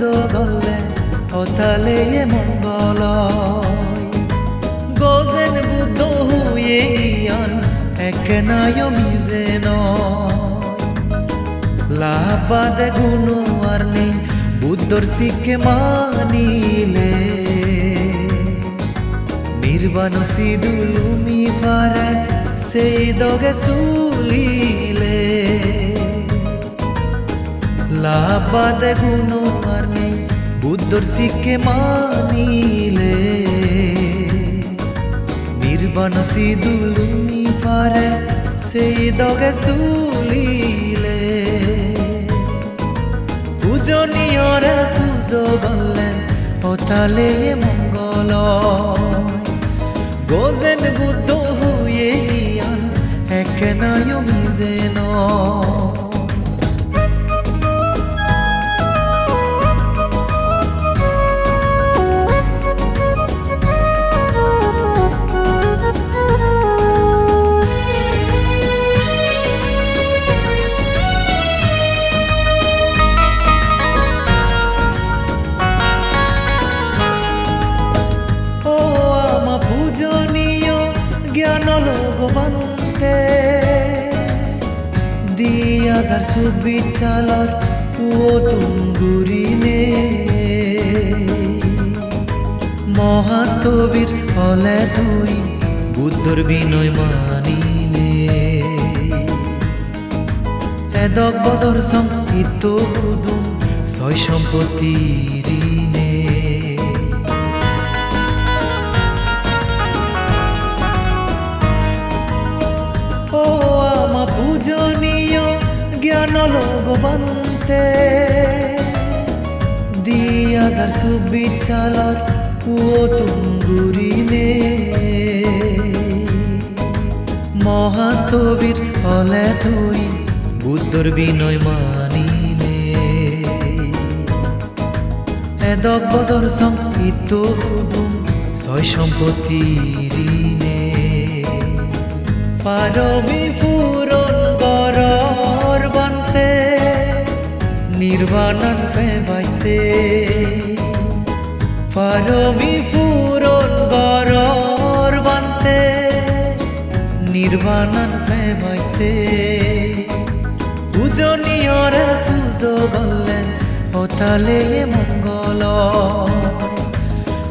পুজো গলে অতালে মঙ্গল গজেন বুদ্ধ হুয়ে ইয়ান একেনায় মিজে লাবাদে আর নেই বুদ্ধর শিখে মানিলে। নির্বাণ সিদুলুমি পারে সেই দগে সুলিলে। লাবাদে গুনো আর নেই বুদ্ধর শিখে মানিলে। নির্বাণ সিদুলুমি পারে সেই দগে সুলিলে পূজনীয়রে পুজো গলে ওতালে মঙ্গল। গোজেন বুদ্ধ হয়ে ইয়ান মিজে নয়। জ্ঞান লোকবন্তে দিয়াজার সুবিচালর ও তুঙ্গুরিনে মহাস্তবীর হলে তুই বুদ্ধর বিনয় মানিনে এদক বজর সংহিত বুদুম ছয় সম্পত্তি ঋণে লোকবন্তে দিয়াজার সুবিচালর ও তুঙ্গুরিনে মহাস্তবীর হলে তুই বুদ্ধর বিনয় মানিনে এদক বজর সংহিত বুদুম ছয় সম্পত্তি ঋণে পারবি পূরণ নির্বাণন ফেবাইতে। পারবি পূরণ গরর বান্তে। নির্বাণন ফেবাইতে। পূজনীয়রে পুজো গলে ওতালে মঙ্গল।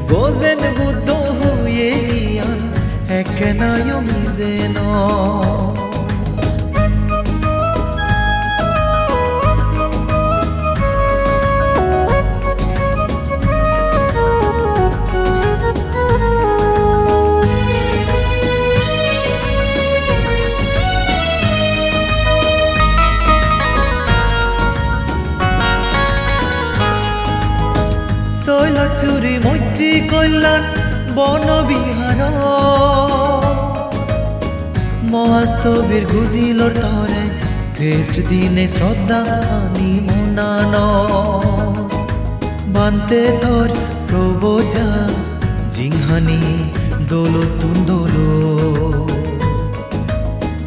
গোজেন বুদ্ধ হয়ে ইয়ান একেনায় মিজে নয়। চুরি মৈত্রী কল্যাণ বনবিহার। মহাস্তবীর গুজিলর তরে ক্রেস্ট দিনে শ্রদ্ধা আনি মনান। বান্তে তোর প্রবোজা জিংহানি দোল তুন্দোলো।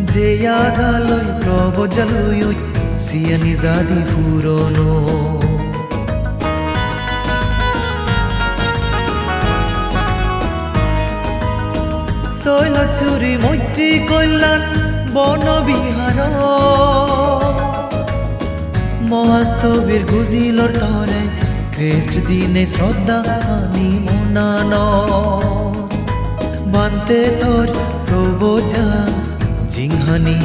যে আজালয় প্রবজালয় সিয়ানি জাদি ফুরনো। শৈল চুরি মৈত্রী কল্যাণ বনবিহার মহাস্তবীর গুজিলর তরে ক্রেস্ট দিনে শ্রদ্ধা আনি মনান। বান্তে তোর প্রবোজা, জিংহানি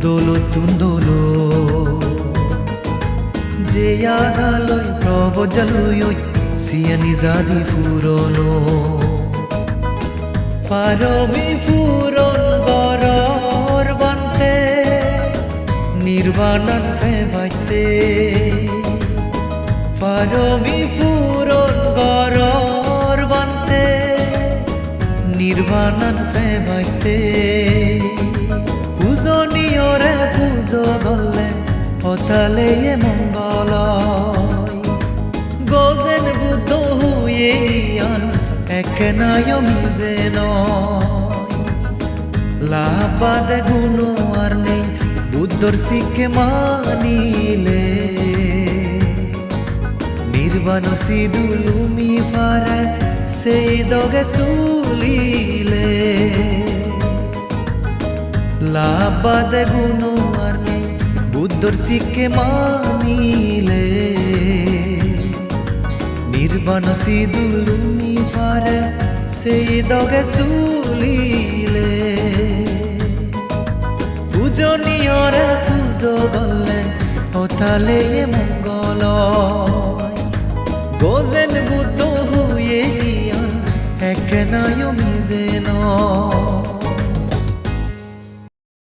দোলো। তুন্দোলো যে আজালয় প্রবজালয় সিয়ানি জাদি ফুরনো পারবি পূরণ গরর বান্তে নির্বাণন ফেবাইতে পারবি পূরণ গরর বান্তে নির্বাণন ফেবাইতে পূজনীয়রে পুজো গলে হতালে মঙ্গল গোজেন বুদ্ধ হয়ে ইয়ান একেনায় মিজে নয় লাবাদে গুনো আর নেই বুদ্ধর শিখে মানিলে নির নির্বাণ সিদুলুমি ফারে সেই দগে সুলিলে লাবাদে গুনো আর্মি বুদ্ধর শিখে মানিলে নির্বাণ ফারে সেই দগে সুলিলে পূজনীয়রে পুজো গলে ওথালে মঙ্গল। গোজেন বুদ্ধ হয়ে গিয়ান, এক নয় মিজে নয়।